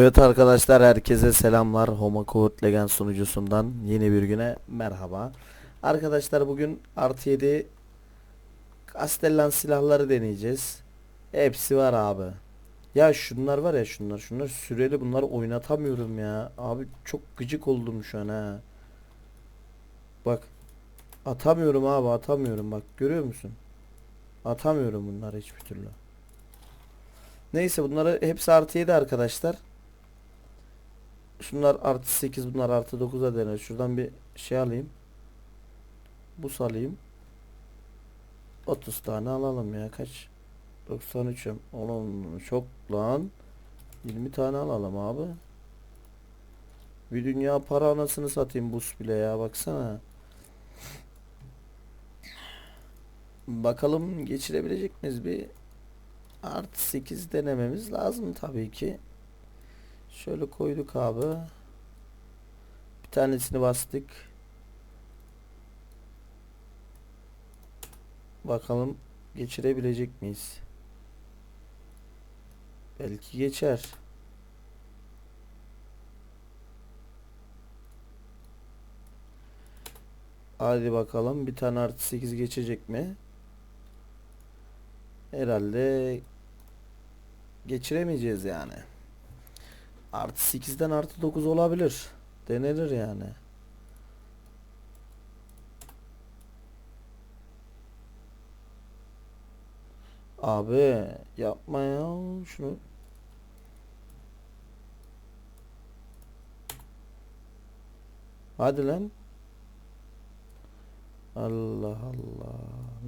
Evet arkadaşlar herkese selamlar. Homo Code Legend sunucusundan yeni bir güne merhaba. Arkadaşlar bugün artı 7 Castellan silahları deneyeceğiz. Hepsi var abi. Ya şunlar var ya şunlar şunlar süreli bunları oynatamıyorum ya. Abi çok gıcık oldum şu an ha. Bak atamıyorum abi atamıyorum bak görüyor musun? Atamıyorum bunları hiçbir türlü. Neyse bunları hepsi artı 7 arkadaşlar. Şunlar artı 8 bunlar artı 9'a denir. Şuradan bir şey alayım. Bus alayım. 30 tane alalım ya kaç? 93'üm. Oğlum çok lan. 20 tane alalım abi. Bir dünya para anasını satayım bus bile ya baksana. Bakalım geçirebilecek miyiz bir artı 8 denememiz lazım tabii ki. Şöyle koyduk abi. Bir tanesini bastık. Bakalım geçirebilecek miyiz? Belki geçer. Hadi bakalım bir tane artı 8 geçecek mi? Herhalde geçiremeyeceğiz yani. Artı 8'den artı 9 olabilir. Denenir yani. Abi yapma ya şunu. Hadi lan. Allah Allah.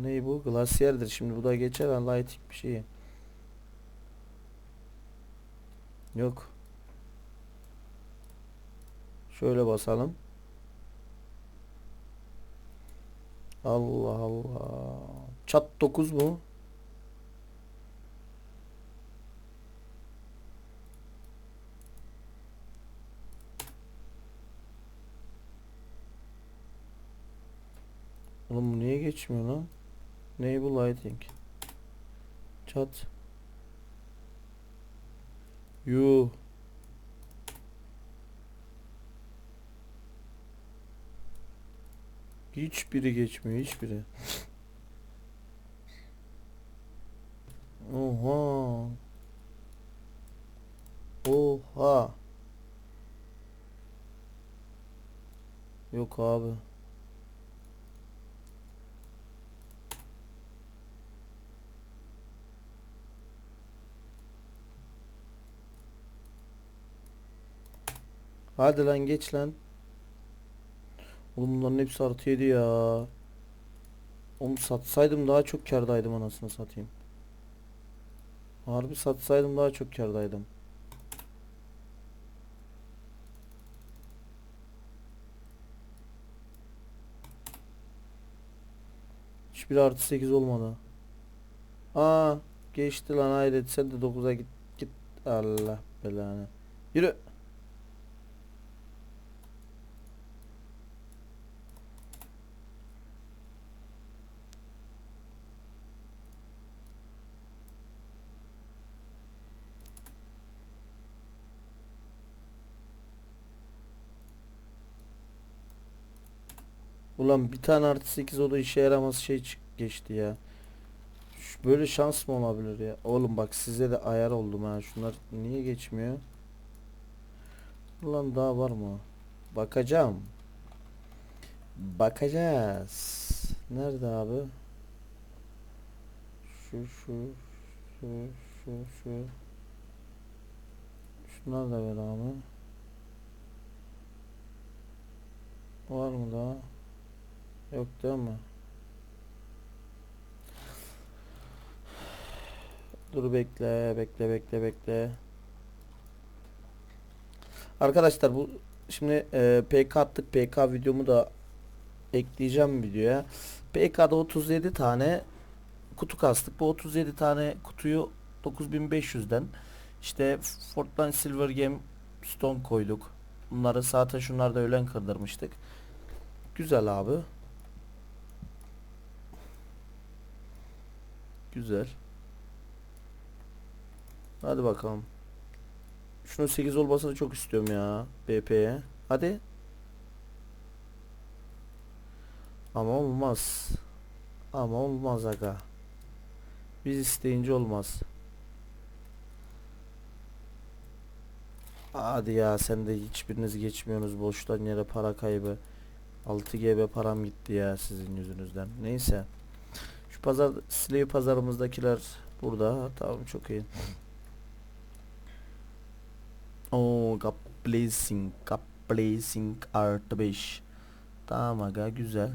Ne bu? Glasier'dir. Şimdi bu da geçer. Lighting bir şey. Yok. Şöyle basalım. Allah Allah. Çat 9 mu? Oğlum bu niye geçmiyor lan? Enable lighting. Çat. Yuh. Hiçbiri geçmiyor hiçbiri. Oha. Oha. Yok abi. Hadi lan geç lan. Oğlum bunların hepsi artı yedi ya. Oğlum satsaydım daha çok kârdaydım anasını satayım. Harbi satsaydım daha çok kârdaydım. Hiçbir artı 8 olmadı. Aa geçti lan hayret sen de 9'a git git Allah belanı. Yürü. Ulan bir tane artı 8 o da işe yaramaz şey geçti ya. Şu- Böyle şans mı olabilir ya? Oğlum bak size de ayar oldum ha. Şunlar niye geçmiyor? Ulan daha var mı? Bakacağım. Bakacağız. Nerede abi? Şu şu şu şu şu. Şunlar da ver abi. Var mı daha? Yok değil mi? Dur bekle, bekle, bekle, bekle. Arkadaşlar bu şimdi e, PK attık. PK videomu da ekleyeceğim videoya. PK'da 37 tane kutu kastık. Bu 37 tane kutuyu 9500'den işte Fortnite Silver Game Stone koyduk. Bunları zaten şunlarda ölen kırdırmıştık. Güzel abi. Güzel. Hadi bakalım. şunun 8 olmasını çok istiyorum ya. BP'ye. Hadi. Ama olmaz. Ama olmaz aga. Biz isteyince olmaz. Hadi ya sen de hiçbiriniz geçmiyorsunuz boştan yere para kaybı. 6 GB param gitti ya sizin yüzünüzden. Neyse. Pazar Slave pazarımızdakiler burada. Tamam çok iyi. Oo, God blessing, God blessing artı 5. Tamam aga güzel.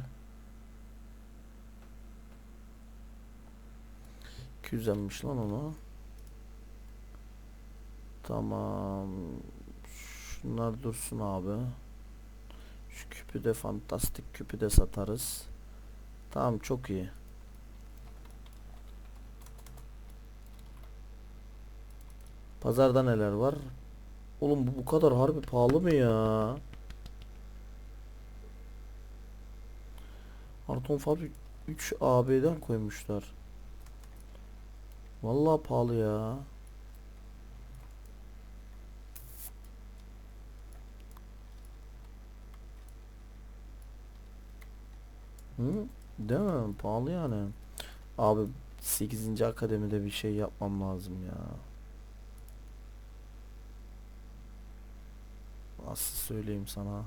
Güzelmiş lan onu. Tamam. Şunlar dursun abi. Şu küpü de fantastik küpü de satarız. Tamam çok iyi. Pazarda neler var? Oğlum bu bu kadar harbi pahalı mı ya? Arton Fabrik 3 AB'den koymuşlar. Vallahi pahalı ya. Hı? Değil mi? Pahalı yani. Abi 8. akademide bir şey yapmam lazım ya. Nasıl söyleyeyim sana?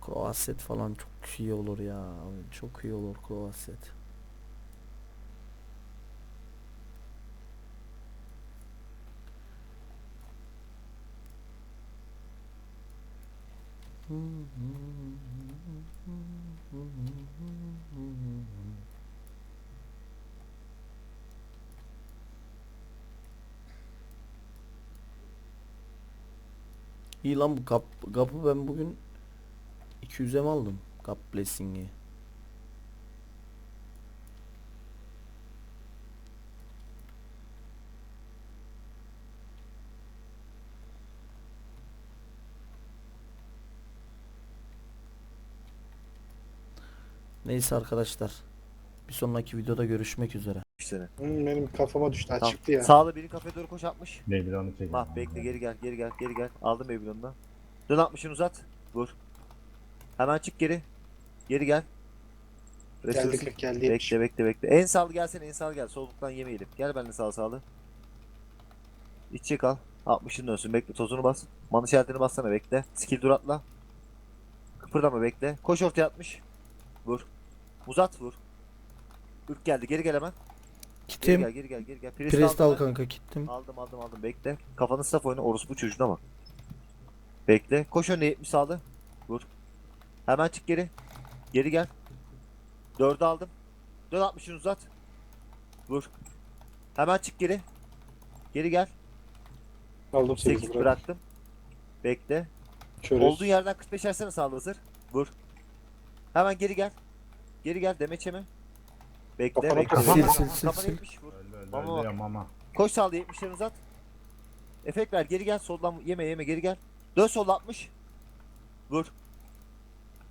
Kroaset falan çok iyi olur ya. Çok iyi olur Kroaset. İyi lan bu kap, kapı ben bugün 200'e mi aldım? Kap blessing'i. Neyse arkadaşlar. Bir sonraki videoda görüşmek üzere. Seni. Hmm, benim kafama düştü Tamam. çıktı ya. Sağda biri kafeye doğru koş atmış. Babylon'u çekin. Mah bekle geri gel geri gel geri gel. Aldım Babylon'dan. Dön 60'ını uzat. Vur. Hemen çık geri. Geri gel. Geldi Resul- 40 geldi 70. Bekle bekle bekle. En sağlı gelsene en sağlı gel. Solluktan yemeyelim. Gel benimle sağ sağlı. İçe kal. 60'ın dönsün. Bekle tozunu bas. Man işaretini bassana bekle. Skill dur atla. Kıpırdama bekle. Koş ortaya 60. Vur. Uzat vur. Ürk geldi. Geri gel hemen. Kitim. gel geri gel geri gel. Priest Priest al kanka kittim. Aldım aldım aldım bekle. Kafanı staff oyna orospu çocuğuna bak. Bekle. Koş önüne 70 sağlı. Vur. Hemen çık geri. Geri gel. 4'ü aldım. Dön 60'ını uzat. Vur. Hemen çık geri. Geri gel. Aldım 8 8 bırak. bıraktım. Bekle. Çörüz. Olduğun yerden 45 versene sağlı hazır. Vur. Hemen geri gel. Geri gel demeçeme. Bekle Kafana bekle. kafana. Sil, sil, sil, Kafana sil. 70 vur. Öldü öldü Mama bak. ya mama. Koş sağlı 70'lerini uzat. Efekt ver geri gel soldan yeme yeme geri gel. Dön solda 60. Vur.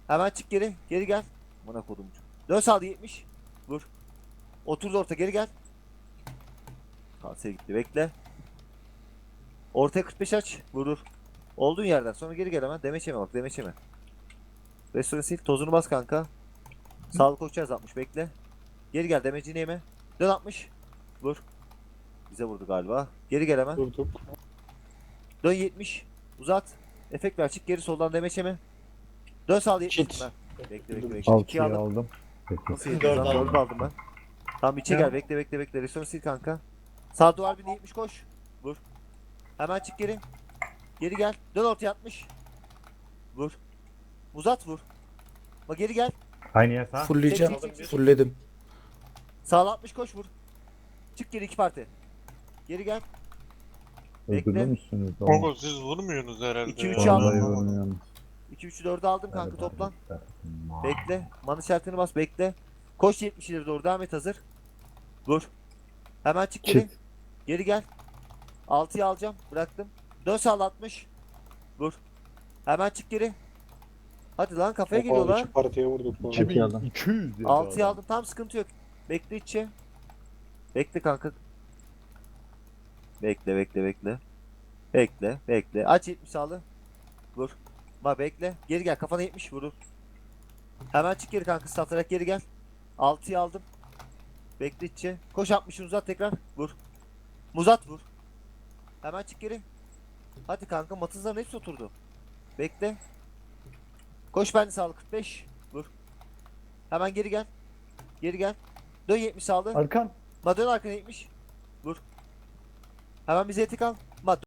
Hemen çık geri. Geri gel. Bana kodumcu. Dön sağda 70. Vur. Otur da orta geri gel. Kalsaya gitti bekle. Ortaya 45 aç. Vurur. Olduğun yerden sonra geri gel hemen. Demeç yeme bak demeç yeme. Restoran sil. Tozunu bas kanka. Sağlık koşacağız 60 bekle. Geri gel demecini yeme. Dön 60. Vur. Bize vurdu galiba. Geri gel hemen. Durduk. Dön 70. Uzat. Efekt ver. Çık geri soldan demeçeme. Dön sağ 70. Çit. Ben. Bekle bekle bekle. 2 Altıyı aldım. aldım. Peki. Nasıl yedin Dört lan? aldım. Dört aldım ben. Tamam içe gel. Bekle bekle bekle. Restore sil kanka. Sağ duvar bir 70 koş. Vur. Hemen çık geri. Geri gel. Dön ortaya 60. Vur. Uzat vur. Bak geri gel. Aynı yer sağ. Fullleyeceğim. Çek, çek, çek. Fullledim. Sağ 60 koş vur. Çık geri iki parti. Geri gel. Bekle. Öldürmüşsünüz. Kanka siz vurmuyorsunuz herhalde. İki, ya. üç aldım. Vallahi vurmuyorum. 2 3 4'ü aldım kanka toplan. Bekle. Man işaretini bas bekle. Koş 70 ileri doğru devam et hazır. Vur. Hemen çık geri. Çık. Geri gel. 6'yı alacağım. Bıraktım. Dön sağ 60. Vur. Hemen çık geri. Hadi lan kafaya Kapalı geliyorlar. iki partiye vurduk. bu arada. 2200 diyor. 6'yı aldım. Tam sıkıntı yok. Bekle içe. Bekle kanka. Bekle bekle bekle. Bekle bekle. Aç 70 sağlı. Vur. Bak bekle. Geri gel. Kafana 70 vurur. Hemen çık geri kanka satarak geri gel. 6'yı aldım. Bekle içe. Koş 60'ı uzat tekrar. Vur. Muzat vur. Hemen çık geri. Hadi kanka matızların hepsi oturdu. Bekle. Koş bende sağlı 45. Vur. Hemen geri gel. Geri gel. Dön 70 sağlı. Arkan. Madonna arkana 70. Vur. Hemen bize etik al.